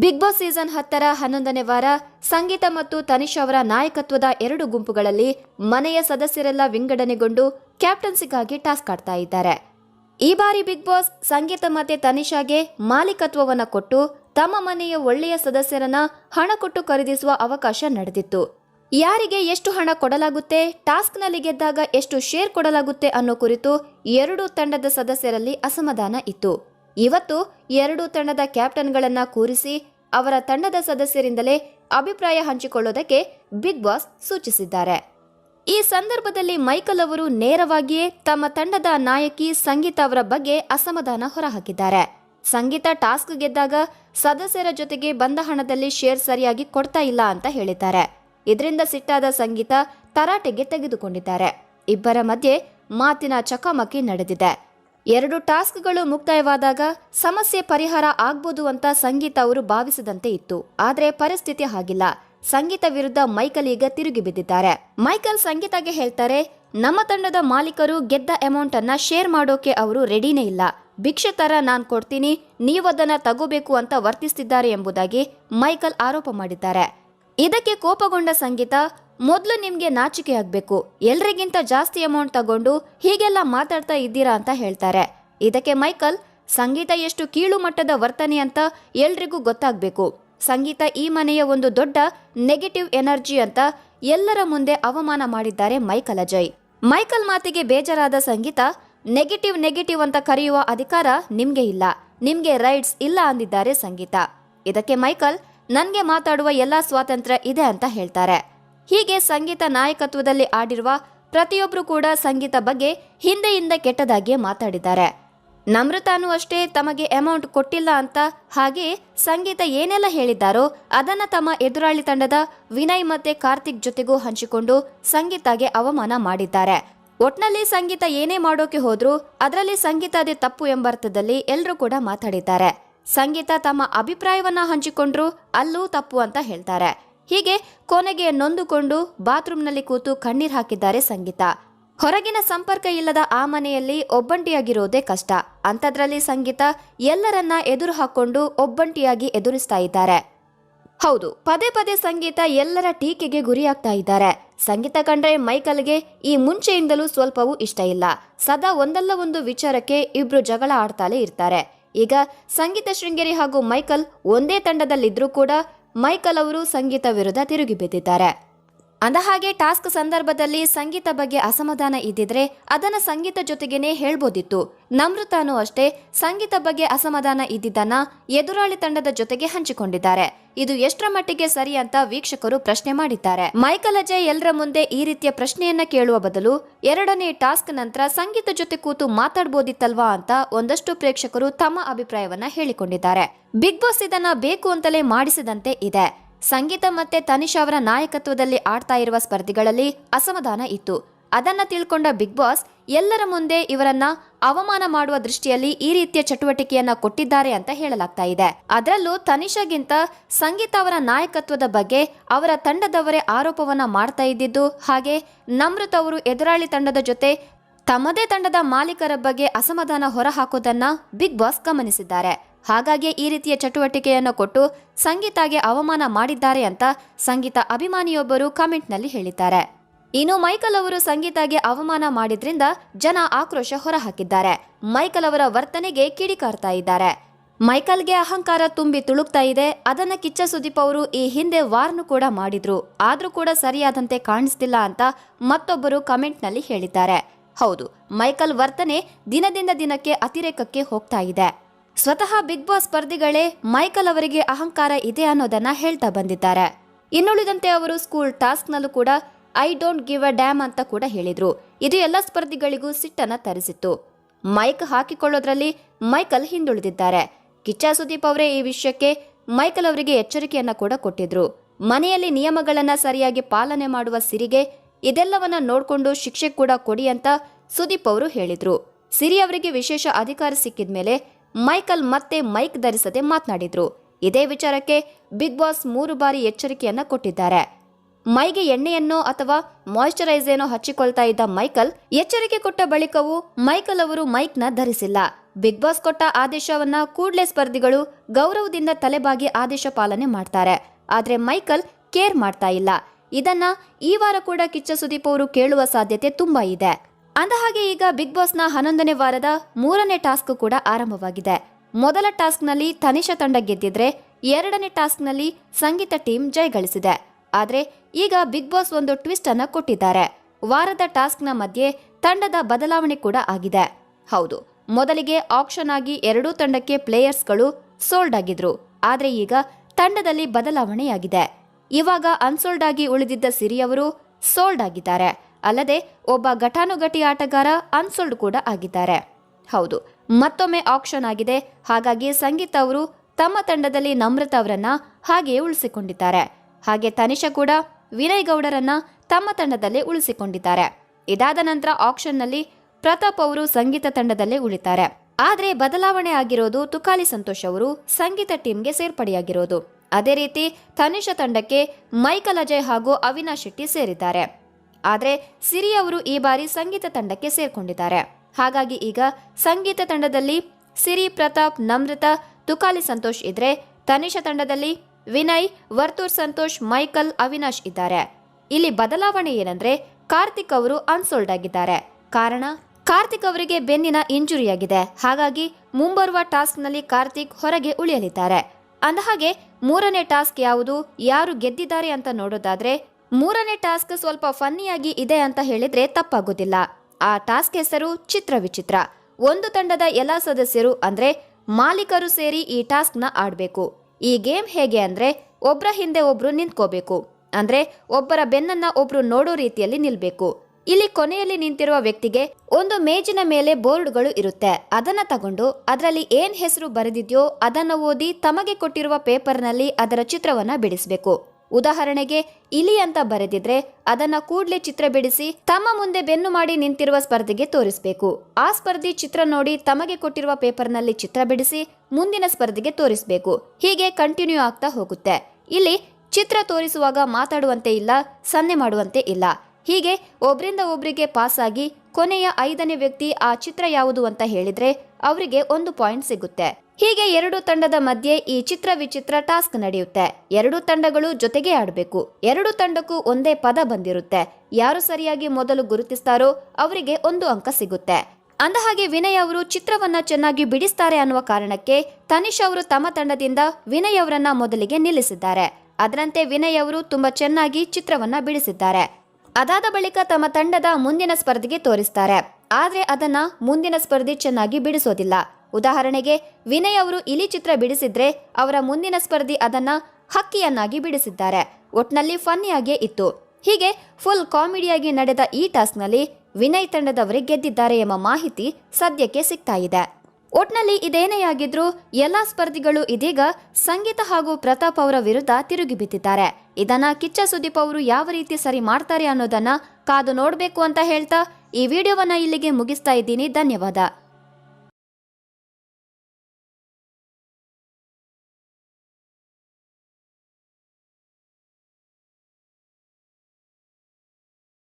Big boss season ಹತ್ತರ ಹನ್ನೊಂದನೇ ವಾರ ಸಂಗೀತ ಮತ್ತು ತನಿಷ್ ಅವರ ನಾಯಕತ್ವದ ಎರಡು ಗುಂಪುಗಳಲ್ಲಿ ಮನೆಯ ಸದಸ್ಯರೆಲ್ಲ ವಿಂಗಡಣೆಗೊಂಡು ಕ್ಯಾಪ್ಟನ್ಸಿಗಾಗಿ ಟಾಸ್ಕ್ ಆಡ್ತಾ ಇದ್ದಾರೆ. ಈ ಬಾರಿ ಬಿಗ್ ಬಾಸ್ ಸಂಗೀತ ಮತ್ತೆ ತನಿಷಾಗೆ ಮಾಲೀಕತ್ವವನ್ನು ಕೊಟ್ಟು ತಮ್ಮ ಮನೆಯ ಒಳ್ಳೆಯ ಸದಸ್ಯರನ್ನ ಹಣ ಕೊಟ್ಟು ಖರೀದಿಸುವ ಅವಕಾಶ ನಡೆದಿತ್ತು. ಯಾರಿಗೆ ಎಷ್ಟು ಹಣ ಕೊಡಲಾಗುತ್ತೆ, ಟಾಸ್ಕ್ನಲ್ಲಿ ಗೆದ್ದಾಗ ಎಷ್ಟು ಶೇರ್ ಕೊಡಲಾಗುತ್ತೆ ಅನ್ನೋ ಕುರಿತು ಎರಡೂ ತಂಡದ ಸದಸ್ಯರಲ್ಲಿ ಅಸಮಾಧಾನ ಇತ್ತು. ಇವತ್ತು ಎರಡು ತಂಡದ ಕ್ಯಾಪ್ಟನ್ಗಳನ್ನು ಕೂರಿಸಿ ಅವರ ತಂಡದ ಸದಸ್ಯರಿಂದಲೇ ಅಭಿಪ್ರಾಯ ಹಂಚಿಕೊಳ್ಳೋದಕ್ಕೆ ಬಿಗ್ ಬಾಸ್ ಸೂಚಿಸಿದ್ದಾರೆ. ಈ ಸಂದರ್ಭದಲ್ಲಿ ಮೈಕಲ್ ಅವರು ನೇರವಾಗಿಯೇ ತಮ್ಮ ತಂಡದ ನಾಯಕಿ ಸಂಗೀತ ಅವರ ಬಗ್ಗೆ ಅಸಮಾಧಾನ ಹೊರಹಾಕಿದ್ದಾರೆ. ಸಂಗೀತ ಟಾಸ್ಕ್ ಗೆದ್ದಾಗ ಸದಸ್ಯರ ಜೊತೆಗೆ ಬಂದ ಹಣದಲ್ಲಿ ಶೇರ್ ಸರಿಯಾಗಿ ಕೊಡ್ತಾ ಇಲ್ಲ ಅಂತ ಹೇಳಿದ್ದಾರೆ. ಇದರಿಂದ ಸಿಟ್ಟಾದ ಸಂಗೀತ ತರಾಟೆಗೆ ತೆಗೆದುಕೊಂಡಿದ್ದಾರೆ. ಇಬ್ಬರ ಮಧ್ಯೆ ಮಾತಿನ ಚಕಮಕಿ ನಡೆದಿದೆ. ಎರಡು ಟಾಸ್ಕ್ಗಳು ಮುಕ್ತಾಯವಾದಾಗ ಸಮಸ್ಯೆ ಪರಿಹಾರ ಆಗ್ಬೋದು ಅಂತ ಸಂಗೀತ ಅವರು ಭಾವಿಸಿದಂತೆ ಇತ್ತು. ಆದರೆ ಪರಿಸ್ಥಿತಿ ಹಾಗಿಲ್ಲ. ಸಂಗೀತ ವಿರುದ್ಧ ಮೈಕಲ್ ಈಗ ತಿರುಗಿ ಬಿದ್ದಿದ್ದಾರೆ. ಮೈಕಲ್ ಸಂಗೀತಗೆ ಹೇಳ್ತಾರೆ, ನಮ್ಮ ತಂಡದ ಮಾಲೀಕರು ಗೆದ್ದ ಅಮೌಂಟ್ ಅನ್ನ ಶೇರ್ ಮಾಡೋಕೆ ಅವರು ರೆಡಿನೇ ಇಲ್ಲ. ಭಿಕ್ಷೆ ತರ ನಾನ್ ಕೊಡ್ತೀನಿ ನೀವದನ್ನ ತಗೋಬೇಕು ಅಂತ ವರ್ತಿಸ್ತಿದ್ದಾರೆ ಎಂಬುದಾಗಿ ಮೈಕಲ್ ಆರೋಪ ಮಾಡಿದ್ದಾರೆ. ಇದಕ್ಕೆ ಕೋಪಗೊಂಡ ಸಂಗೀತ ಮೊದಲು ನಿಮಗೆ ನಾಚಿಕೆ ಆಗಬೇಕು. ಎಲ್ರಿಗಿಂತ ಜಾಸ್ತಿ ಅಮೌಂಟ್ ತಗೊಂಡು ಹೀಗೆಲ್ಲ ಮಾತಾಡ್ತಾ ಇದ್ದೀರಾ ಅಂತ ಹೇಳ್ತಾರೆ. ಇದಕ್ಕೆ ಮೈಕಲ್, ಸಂಗೀತ ಎಷ್ಟು ಕೀಳು ಮಟ್ಟದ ವರ್ತನೆ ಅಂತ ಎಲ್ರಿಗೂ ಗೊತ್ತಾಗಬೇಕು. ಸಂಗೀತ ಈ ಮನೆಯ ಒಂದು ದೊಡ್ಡ ನೆಗೆಟಿವ್ ಎನರ್ಜಿ ಅಂತ ಎಲ್ಲರ ಮುಂದೆ ಅವಮಾನ ಮಾಡಿದ್ದಾರೆ ಮೈಕಲ್ ಅಜಯ್. ಮೈಕಲ್ ಮಾತಿಗೆ ಬೇಜಾರಾದ ಸಂಗೀತ ನೆಗೆಟಿವ್ ನೆಗೆಟಿವ್ ಅಂತ ಕರೆಯುವ ಅಧಿಕಾರ ನಿಮ್ಗೆ ಇಲ್ಲ. ನಿಮ್ಗೆ ರೈಟ್ಸ್ ಇಲ್ಲ ಅಂದಿದ್ದಾರೆ ಸಂಗೀತ. ಇದಕ್ಕೆ ಮೈಕಲ್, ನನಗೆ ಮಾತಾಡುವ ಎಲ್ಲಾ ಸ್ವಾತಂತ್ರ್ಯ ಇದೆ ಅಂತ ಹೇಳ್ತಾರೆ. ಹೀಗೆ ಸಂಗೀತ ನಾಯಕತ್ವದಲ್ಲಿ ಆಡಿರುವ ಪ್ರತಿಯೊಬ್ಬರು ಕೂಡ ಸಂಗೀತ ಬಗ್ಗೆ ಹಿಂದೆಯಿಂದ ಕೆಟ್ಟದಾಗಿಯೇ ಮಾತಾಡಿದ್ದಾರೆ. ನಮ್ರತಾನು ಅಷ್ಟೇ ತಮಗೆ ಅಮೌಂಟ್ ಕೊಟ್ಟಿಲ್ಲ ಅಂತ ಹಾಗೆ ಸಂಗೀತ ಏನೆಲ್ಲ ಹೇಳಿದ್ದಾರೋ ಅದನ್ನ ತಮ್ಮ ಎದುರಾಳಿ ತಂಡದ ವಿನಯ್ ಮತ್ತೆ ಕಾರ್ತಿಕ್ ಜೊತೆಗೂ ಹಂಚಿಕೊಂಡು ಸಂಗೀತಗೆ ಅವಮಾನ ಮಾಡಿದ್ದಾರೆ. ಒಟ್ನಲ್ಲಿ ಸಂಗೀತ ಏನೇ ಮಾಡೋಕೆ ಹೋದ್ರು ಅದರಲ್ಲಿ ಸಂಗೀತ ಅದೇ ತಪ್ಪು ಎಂಬರ್ಥದಲ್ಲಿ ಎಲ್ಲರೂ ಕೂಡ ಮಾತಾಡಿದ್ದಾರೆ. ಸಂಗೀತ ತಮ್ಮ ಅಭಿಪ್ರಾಯವನ್ನ ಹಂಚಿಕೊಂಡ್ರು ಅಲ್ಲೂ ತಪ್ಪು ಅಂತ ಹೇಳ್ತಾರೆ. ಹೀಗೆ ಕೊನೆಗೆ ನೊಂದುಕೊಂಡು ಬಾತ್ರೂಮ್ನಲ್ಲಿ ಕೂತು ಕಣ್ಣೀರ್ ಹಾಕಿದ್ದಾರೆ ಸಂಗೀತ. ಹೊರಗಿನ ಸಂಪರ್ಕ ಇಲ್ಲದ ಆ ಮನೆಯಲ್ಲಿ ಒಬ್ಬಂಟಿಯಾಗಿರೋದೇ ಕಷ್ಟ. ಅಂಥದ್ರಲ್ಲಿ ಸಂಗೀತ ಎಲ್ಲರನ್ನ ಎದುರು ಹಾಕೊಂಡು ಒಬ್ಬಂಟಿಯಾಗಿ ಎದುರಿಸ್ತಾ ಇದ್ದಾರೆ. ಹೌದು, ಪದೇ ಪದೇ ಸಂಗೀತ ಎಲ್ಲರ ಟೀಕೆಗೆ ಗುರಿಯಾಗ್ತಾ ಇದ್ದಾರೆ. ಸಂಗೀತ ಕಂಡ್ರೆ ಮೈಕಲ್ಗೆ ಈ ಮುಂಚೆಯಿಂದಲೂ ಸ್ವಲ್ಪವೂ ಇಷ್ಟ ಇಲ್ಲ. ಸದಾ ಒಂದಲ್ಲ ಒಂದು ವಿಚಾರಕ್ಕೆ ಇಬ್ರು ಜಗಳ ಆಡ್ತಾಲೇ ಇರ್ತಾರೆ. ಈಗ ಸಂಗೀತ ಶೃಂಗೇರಿ ಹಾಗೂ ಮೈಕಲ್ ಒಂದೇ ತಂಡದಲ್ಲಿದ್ರೂ ಕೂಡ ಮೈಕಲ್ ಅವರು ಸಂಗೀತ ವಿರುದ್ಧ ತಿರುಗಿ ಬಿದ್ದಿದ್ದಾರೆ. ಅಂದಹಾಗೆ ಟಾಸ್ಕ್ ಸಂದರ್ಭದಲ್ಲಿ ಸಂಗೀತ ಬಗ್ಗೆ ಅಸಮಾಧಾನ ಇದ್ದಿದ್ರೆ ಅದನ್ನ ಸಂಗೀತ ಜೊತೆಗೇನೆ ಹೇಳ್ಬೋದಿತ್ತು. ನಮೃತಾನು ಅಷ್ಟೇ, ಸಂಗೀತ ಬಗ್ಗೆ ಅಸಮಾಧಾನ ಇದ್ದಿದ್ದನ್ನ ಎದುರಾಳಿ ತಂಡದ ಜೊತೆಗೆ ಹಂಚಿಕೊಂಡಿದ್ದಾರೆ. ಇದು ಎಷ್ಟರ ಮಟ್ಟಿಗೆ ಸರಿ ಅಂತ ವೀಕ್ಷಕರು ಪ್ರಶ್ನೆ ಮಾಡಿದ್ದಾರೆ. ಮೈಕಲ್ ಅಜಯ್ ಎಲ್ಲರ ಮುಂದೆ ಈ ರೀತಿಯ ಪ್ರಶ್ನೆಯನ್ನ ಕೇಳುವ ಬದಲು ಎರಡನೇ ಟಾಸ್ಕ್ ನಂತರ ಸಂಗೀತ ಜೊತೆ ಕೂತು ಮಾತಾಡ್ಬೋದಿತ್ತಲ್ವಾ ಅಂತ ಒಂದಷ್ಟು ಪ್ರೇಕ್ಷಕರು ತಮ್ಮ ಅಭಿಪ್ರಾಯವನ್ನ ಹೇಳಿಕೊಂಡಿದ್ದಾರೆ. ಬಿಗ್ ಬಾಸ್ ಇದನ್ನ ಬೇಕು ಅಂತಲೇ ಮಾಡಿಸಿದಂತೆ ಇದೆ. ಸಂಗೀತ ಮತ್ತೆ ತನಿಷ್ ಅವರ ನಾಯಕತ್ವದಲ್ಲಿ ಆಡ್ತಾ ಇರುವ ಸ್ಪರ್ಧಿಗಳಲ್ಲಿ ಅಸಮಾಧಾನ ಇತ್ತು. ಅದನ್ನ ತಿಳ್ಕೊಂಡ ಬಿಗ್ ಬಾಸ್ ಎಲ್ಲರ ಮುಂದೆ ಇವರನ್ನ ಅವಮಾನ ಮಾಡುವ ದೃಷ್ಟಿಯಲ್ಲಿ ಈ ರೀತಿಯ ಚಟುವಟಿಕೆಯನ್ನ ಕೊಟ್ಟಿದ್ದಾರೆ ಅಂತ ಹೇಳಲಾಗ್ತಾ ಇದೆ. ಅದರಲ್ಲೂ ತನಿಷಾಗಿಂತ ಸಂಗೀತ ಅವರ ನಾಯಕತ್ವದ ಬಗ್ಗೆ ಅವರ ತಂಡದವರೇ ಆರೋಪವನ್ನ ಮಾಡ್ತಾ ಇದ್ದಿದ್ದು ಹಾಗೆ ನಮೃತ್ ಅವರು ಎದುರಾಳಿ ತಂಡದ ಜೊತೆ ತಮ್ಮದೇ ತಂಡದ ಮಾಲೀಕರ ಬಗ್ಗೆ ಅಸಮಾಧಾನ ಹೊರಹಾಕೋದನ್ನ ಬಿಗ್ ಬಾಸ್ ಗಮನಿಸಿದ್ದಾರೆ. ಹಾಗಾಗಿ ಈ ರೀತಿಯ ಚಟುವಟಿಕೆಯನ್ನು ಕೊಟ್ಟು ಸಂಗೀತಾಗೆ ಅವಮಾನ ಮಾಡಿದ್ದಾರೆ ಅಂತ ಸಂಗೀತ ಅಭಿಮಾನಿಯೊಬ್ಬರು ಕಮೆಂಟ್ನಲ್ಲಿ ಹೇಳಿದ್ದಾರೆ. ಇನ್ನು ಮೈಕಲ್ ಅವರು ಸಂಗೀತಾಗೆ ಅವಮಾನ ಮಾಡಿದ್ರಿಂದ ಜನ ಆಕ್ರೋಶ ಹೊರಹಾಕಿದ್ದಾರೆ. ಮೈಕಲ್ ಅವರ ವರ್ತನೆಗೆ ಕಿಡಿಕಾರ್ತಾ ಇದ್ದಾರೆ. ಮೈಕಲ್ಗೆ ಅಹಂಕಾರ ತುಂಬಿ ತುಳುಕ್ತಾ ಇದೆ. ಅದನ್ನ ಕಿಚ್ಚ ಸುದೀಪ್ ಅವರು ಈ ಹಿಂದೆ ವಾರ್ನು ಕೂಡ ಮಾಡಿದ್ರು. ಆದ್ರೂ ಕೂಡ ಸರಿಯಾದಂತೆ ಕಾಣಿಸ್ತಿಲ್ಲ ಅಂತ ಮತ್ತೊಬ್ಬರು ಕಮೆಂಟ್ನಲ್ಲಿ ಹೇಳಿದ್ದಾರೆ. ಹೌದು, ಮೈಕಲ್ ವರ್ತನೆ ದಿನದಿಂದ ದಿನಕ್ಕೆ ಅತಿರೇಕಕ್ಕೆ ಹೋಗ್ತಾ ಇದೆ. ಸ್ವತಃ ಬಿಗ್ ಬಾಸ್ ಸ್ಪರ್ಧಿಗಳೇ ಮೈಕಲ್ ಅವರಿಗೆ ಅಹಂಕಾರ ಇದೆ ಅನ್ನೋದನ್ನ ಹೇಳ್ತಾ ಬಂದಿದ್ದಾರೆ. ಇನ್ನುಳಿದಂತೆ ಅವರು ಸ್ಕೂಲ್ ಟಾಸ್ಕ್ನಲ್ಲೂ ಕೂಡ I don't give a damn ಅಂತ ಕೂಡ ಹೇಳಿದ್ರು. ಇದು ಎಲ್ಲ ಸ್ಪರ್ಧಿಗಳಿಗೂ ಸಿಟ್ಟನ್ನ ತರಿಸಿತ್ತು. ಮೈಕ್ ಹಾಕಿಕೊಳ್ಳೋದ್ರಲ್ಲಿ ಮೈಕಲ್ ಹಿಂದುಳಿದಿದ್ದಾರೆ. ಕಿಚ್ಚ ಸುದೀಪ್ ಅವರೇ ಈ ವಿಷಯಕ್ಕೆ ಮೈಕಲ್ ಅವರಿಗೆ ಎಚ್ಚರಿಕೆಯನ್ನ ಕೂಡ ಕೊಟ್ಟಿದ್ರು. ಮನೆಯಲ್ಲಿ ನಿಯಮಗಳನ್ನ ಸರಿಯಾಗಿ ಪಾಲನೆ ಮಾಡುವ ಸಿರಿಗೆ ಇದೆಲ್ಲವನ್ನ ನೋಡ್ಕೊಂಡು ಶಿಕ್ಷೆ ಕೂಡ ಕೊಡಿ ಅಂತ ಸುದೀಪ್ ಅವರು ಹೇಳಿದ್ರು. ಸಿರಿ ಅವರಿಗೆ ವಿಶೇಷ ಅಧಿಕಾರ ಸಿಕ್ಕಿದ್ಮೇಲೆ ಮೈಕಲ್ ಮತ್ತೆ ಮೈಕ್ ಧರಿಸದೆ ಮಾತನಾಡಿದ್ರು. ಇದೇ ವಿಚಾರಕ್ಕೆ ಬಿಗ್ ಬಾಸ್ ಮೂರು ಬಾರಿ ಎಚ್ಚರಿಕೆಯನ್ನ ಕೊಟ್ಟಿದ್ದಾರೆ. ಮೈಗೆ ಎಣ್ಣೆಯನ್ನೋ ಅಥವಾ ಮಾಯಿಶ್ಚರೈಸ್ ಏನೋ ಹಚ್ಚಿಕೊಳ್ತಾ ಇದ್ದ ಮೈಕಲ್ ಎಚ್ಚರಿಕೆ ಕೊಟ್ಟ ಬಳಿಕವೂ ಮೈಕಲ್ ಅವರು ಮೈಕ್ನ ಧರಿಸಿಲ್ಲ. ಬಿಗ್ ಬಾಸ್ ಕೊಟ್ಟ ಆದೇಶವನ್ನ ಕೂಡಲೇ ಸ್ಪರ್ಧಿಗಳು ಗೌರವದಿಂದ ತಲೆಬಾಗಿ ಆದೇಶ ಪಾಲನೆ ಮಾಡ್ತಾರೆ. ಆದ್ರೆ ಮೈಕಲ್ ಕೇರ್ ಮಾಡ್ತಾ ಇಲ್ಲ. ಇದನ್ನ ಈ ವಾರ ಕೂಡ ಕಿಚ್ಚ ಸುದೀಪ್ ಅವರು ಕೇಳುವ ಸಾಧ್ಯತೆ ತುಂಬಾ ಇದೆ. ಅಂದಹಾಗೆ ಈಗ ಬಿಗ್ ಬಾಸ್ನ ಹನ್ನೊಂದನೇ ವಾರದ ಮೂರನೇ ಟಾಸ್ಕ್ ಕೂಡ ಆರಂಭವಾಗಿದೆ. ಮೊದಲ ಟಾಸ್ಕ್ನಲ್ಲಿ ತನಿಷ ತಂಡ ಗೆದ್ದಿದ್ರೆ ಎರಡನೇ ಟಾಸ್ಕ್ನಲ್ಲಿ ಸಂಗೀತ ಟೀಮ್ ಜಯಗಳಿಸಿದೆ. ಆದರೆ ಈಗ ಬಿಗ್ ಬಾಸ್ ಒಂದು ಟ್ವಿಸ್ಟ್ ಅನ್ನ ಕೊಟ್ಟಿದ್ದಾರೆ. ವಾರದ ಟಾಸ್ಕ್ನ ಮಧ್ಯೆ ತಂಡದ ಬದಲಾವಣೆ ಕೂಡ ಆಗಿದೆ. ಹೌದು, ಮೊದಲಿಗೆ ಆಕ್ಷನ್ ಆಗಿ ಎರಡೂ ತಂಡಕ್ಕೆ ಪ್ಲೇಯರ್ಸ್ಗಳು ಸೋಲ್ಡ್ ಆಗಿದ್ರು. ಆದರೆ ಈಗ ತಂಡದಲ್ಲಿ ಬದಲಾವಣೆಯಾಗಿದೆ. ಇವಾಗ ಅನ್ಸೋಲ್ಡ್ ಆಗಿ ಉಳಿದಿದ್ದ ಸಿರಿಯವರು ಸೋಲ್ಡ್ ಆಗಿದ್ದಾರೆ. ಅಲ್ಲದೆ ಒಬ್ಬ ಘಟಾನುಘಟಿ ಆಟಗಾರ ಅನ್ಸೋಲ್ಡ್ ಕೂಡ ಆಗಿದ್ದಾರೆ. ಹೌದು, ಮತ್ತೊಮ್ಮೆ ಆಕ್ಷನ್ ಆಗಿದೆ. ಹಾಗಾಗಿ ಸಂಗೀತ ಅವರು ತಮ್ಮ ತಂಡದಲ್ಲಿ ನಮ್ರತ ಅವರನ್ನ ಹಾಗೆಯೇ ಉಳಿಸಿಕೊಂಡಿದ್ದಾರೆ. ಹಾಗೆ ತನಿಷಾ ಕೂಡ ವಿನಯ್ ಗೌಡರನ್ನ ತಮ್ಮ ತಂಡದಲ್ಲೇ ಉಳಿಸಿಕೊಂಡಿದ್ದಾರೆ. ಇದಾದ ನಂತರ ಆಕ್ಷನ್ನಲ್ಲಿ ಪ್ರತಾಪ್ ಅವರು ಸಂಗೀತ ತಂಡದಲ್ಲೇ ಉಳಿತಾರೆ. ಆದರೆ ಬದಲಾವಣೆ ಆಗಿರೋದು ತುಕಾಲಿ ಸಂತೋಷ್ ಅವರು ಸಂಗೀತ ಟೀಮ್ಗೆ ಸೇರ್ಪಡೆಯಾಗಿರೋದು. ಅದೇ ರೀತಿ ತನಿಷಾ ತಂಡಕ್ಕೆ ಮೈಕಲ್ ಅಜಯ್ ಹಾಗೂ ಅವಿನಾಶ್ ಶೆಟ್ಟಿ ಸೇರಿದ್ದಾರೆ. ಆದ್ರೆ ಸಿರಿ ಅವರು ಈ ಬಾರಿ ಸಂಗೀತ ತಂಡಕ್ಕೆ ಸೇರ್ಕೊಂಡಿದ್ದಾರೆ. ಹಾಗಾಗಿ ಈಗ ಸಂಗೀತ ತಂಡದಲ್ಲಿ ಸಿರಿ, ಪ್ರತಾಪ್, ನಮ್ರತಾ, ತುಕಾಲಿ ಸಂತೋಷ್ ಇದ್ರೆ ತನಿಷ ತಂಡದಲ್ಲಿ ವಿನಯ್, ವರ್ತೂರ್ ಸಂತೋಷ್, ಮೈಕಲ್, ಅವಿನಾಶ್ ಇದ್ದಾರೆ. ಇಲ್ಲಿ ಬದಲಾವಣೆ ಏನಂದ್ರೆ ಕಾರ್ತಿಕ್ ಅವರು ಅನ್ಸೋಲ್ಡ್ ಆಗಿದ್ದಾರೆ. ಕಾರಣ, ಕಾರ್ತಿಕ್ ಅವರಿಗೆ ಬೆನ್ನಿನ ಇಂಜುರಿಯಾಗಿದೆ. ಹಾಗಾಗಿ ಮುಂಬರುವ ಟಾಸ್ಕ್ನಲ್ಲಿ ಕಾರ್ತಿಕ್ ಹೊರಗೆ ಉಳಿಯಲಿದ್ದಾರೆ. ಅಂದಹಾಗೆ ಮೂರನೇ ಟಾಸ್ಕ್ ಯಾವುದು, ಯಾರು ಗೆದ್ದಿದ್ದಾರೆ ಅಂತ ನೋಡೋದಾದ್ರೆ ಮೂರನೇ ಟಾಸ್ಕ್ ಸ್ವಲ್ಪ ಫನ್ನಿಯಾಗಿ ಇದೆ ಅಂತ ಹೇಳಿದ್ರೆ ತಪ್ಪಾಗೋದಿಲ್ಲ. ಆ ಟಾಸ್ಕ್ ಹೆಸರು ಚಿತ್ರ ವಿಚಿತ್ರ. ಒಂದು ತಂಡದ ಎಲ್ಲಾ ಸದಸ್ಯರು ಅಂದ್ರೆ ಮಾಲೀಕರು ಸೇರಿ ಈ ಟಾಸ್ಕ್ನ ಆಡಬೇಕು. ಈ ಗೇಮ್ ಹೇಗೆ ಅಂದ್ರೆ ಒಬ್ಬರ ಹಿಂದೆ ಒಬ್ರು ನಿಂತ್ಕೋಬೇಕು. ಅಂದ್ರೆ ಒಬ್ಬರ ಬೆನ್ನನ್ನ ಒಬ್ರು ನೋಡೋ ರೀತಿಯಲ್ಲಿ ನಿಲ್ಬೇಕು. ಇಲ್ಲಿ ಕೊನೆಯಲ್ಲಿ ನಿಂತಿರುವ ವ್ಯಕ್ತಿಗೆ ಒಂದು ಮೇಜಿನ ಮೇಲೆ ಬೋರ್ಡ್ಗಳು ಇರುತ್ತೆ. ಅದನ್ನ ತಗೊಂಡು ಅದರಲ್ಲಿ ಏನ್ ಹೆಸರು ಬರೆದಿದ್ಯೋ ಅದನ್ನ ಓದಿ ತಮಗೆ ಕೊಟ್ಟಿರುವ ಪೇಪರ್ನಲ್ಲಿ ಅದರ ಚಿತ್ರವನ್ನ ಬಿಡಿಸಬೇಕು. ಉದಾಹರಣೆಗೆ, ಇಲಿ ಅಂತ ಬರೆದಿದ್ರೆ ಅದನ್ನ ಕೂಡಲೇ ಚಿತ್ರ ಬಿಡಿಸಿ, ತಮ್ಮ ಮುಂದೆ ಬೆನ್ನು ಮಾಡಿ ನಿಂತಿರುವ ಸ್ಪರ್ಧೆಗೆ ತೋರಿಸಬೇಕು. ಆ ಸ್ಪರ್ಧಿ ಚಿತ್ರ ನೋಡಿ ತಮಗೆ ಕೊಟ್ಟಿರುವ ಪೇಪರ್ನಲ್ಲಿ ಚಿತ್ರ ಬಿಡಿಸಿ, ಮುಂದಿನ ಸ್ಪರ್ಧೆಗೆ ತೋರಿಸಬೇಕು. ಹೀಗೆ ಕಂಟಿನ್ಯೂ ಆಗ್ತಾ ಹೋಗುತ್ತೆ. ಇಲ್ಲಿ ಚಿತ್ರ ತೋರಿಸುವಾಗ ಮಾತಾಡುವಂತೆ ಇಲ್ಲ, ಸನ್ನೆ ಮಾಡುವಂತೆ ಇಲ್ಲ. ಹೀಗೆ ಒಬ್ರಿಂದ ಒಬ್ರಿಗೆ ಪಾಸ್ ಆಗಿ ಕೊನೆಯ ಐದನೇ ವ್ಯಕ್ತಿ ಆ ಚಿತ್ರ ಯಾವುದು ಅಂತ ಹೇಳಿದ್ರೆ ಅವರಿಗೆ ಒಂದು ಪಾಯಿಂಟ್ ಸಿಗುತ್ತೆ. ಹೀಗೆ ಎರಡು ತಂಡದ ಮಧ್ಯೆ ಈ ಚಿತ್ರ ವಿಚಿತ್ರ ಟಾಸ್ಕ್ ನಡೆಯುತ್ತೆ. ಎರಡು ತಂಡಗಳು ಜೊತೆಗೆ ಆಡಬೇಕು. ಎರಡು ತಂಡಕ್ಕೂ ಒಂದೇ ಪದ ಬಂದಿರುತ್ತೆ. ಯಾರು ಸರಿಯಾಗಿ ಮೊದಲು ಗುರುತಿಸ್ತಾರೋ ಅವರಿಗೆ ಒಂದು ಅಂಕ ಸಿಗುತ್ತೆ. ಅಂದಹಾಗೆ ವಿನಯ್ ಅವರು ಚಿತ್ರವನ್ನ ಚೆನ್ನಾಗಿ ಬಿಡಿಸ್ತಾರೆ ಅನ್ನುವ ಕಾರಣಕ್ಕೆ ತನಿಷ್ ಅವರು ತಮ್ಮ ತಂಡದಿಂದ ವಿನಯ್ ಅವರನ್ನ ಮೊದಲಿಗೆ ನಿಲ್ಲಿಸಿದ್ದಾರೆ. ಅದರಂತೆ ವಿನಯ್ ಅವರು ತುಂಬಾ ಚೆನ್ನಾಗಿ ಚಿತ್ರವನ್ನ ಬಿಡಿಸಿದ್ದಾರೆ. ಅದಾದ ಬಳಿಕ ತಮ್ಮ ತಂಡದ ಮುಂದಿನ ಸ್ಪರ್ಧೆಗೆ ತೋರಿಸ್ತಾರೆ. ಆದರೆ ಅದನ್ನ ಮುಂದಿನ ಸ್ಪರ್ಧಿ ಚೆನ್ನಾಗಿ ಬಿಡಿಸೋದಿಲ್ಲ. ಉದಾಹರಣೆಗೆ, ವಿನಯ್ ಅವರು ಇಲಿ ಚಿತ್ರ ಬಿಡಿಸಿದ್ರೆ ಅವರ ಮುಂದಿನ ಸ್ಪರ್ಧಿ ಅದನ್ನ ಹಕ್ಕಿಯನ್ನಾಗಿ ಬಿಡಿಸಿದ್ದಾರೆ. ಒಟ್ನಲ್ಲಿ ಫನ್ನಿಯಾಗೇ ಇತ್ತು. ಹೀಗೆ ಫುಲ್ ಕಾಮಿಡಿಯಾಗಿ ನಡೆದ ಈ ಟಾಸ್ಕ್ನಲ್ಲಿ ವಿನಯ್ ತಂಡದವರೇ ಗೆದ್ದಿದ್ದಾರೆ ಎಂಬ ಮಾಹಿತಿ ಸದ್ಯಕ್ಕೆ ಸಿಗ್ತಾ ಇದೆ. ಒಟ್ನಲ್ಲಿ ಇದೇನೇ ಆಗಿದ್ರು ಎಲ್ಲಾ ಸ್ಪರ್ಧಿಗಳು ಇದೀಗ ಸಂಗೀತ ಹಾಗೂ ಪ್ರತಾಪ್ ಅವರ ವಿರುದ್ಧ ತಿರುಗಿ ಬಿದ್ದಿದ್ದಾರೆ. ಇದನ್ನ ಕಿಚ್ಚ ಸುದೀಪ್ ಅವರು ಯಾವ ರೀತಿ ಸರಿ ಮಾಡ್ತಾರೆ ಅನ್ನೋದನ್ನ ಕಾದು ನೋಡ್ಬೇಕು ಅಂತ ಹೇಳ್ತಾ ಈ ವಿಡಿಯೋವನ್ನ ಇಲ್ಲಿಗೆ ಮುಗಿಸ್ತಾ ಇದ್ದೀನಿ. ಧನ್ಯವಾದ.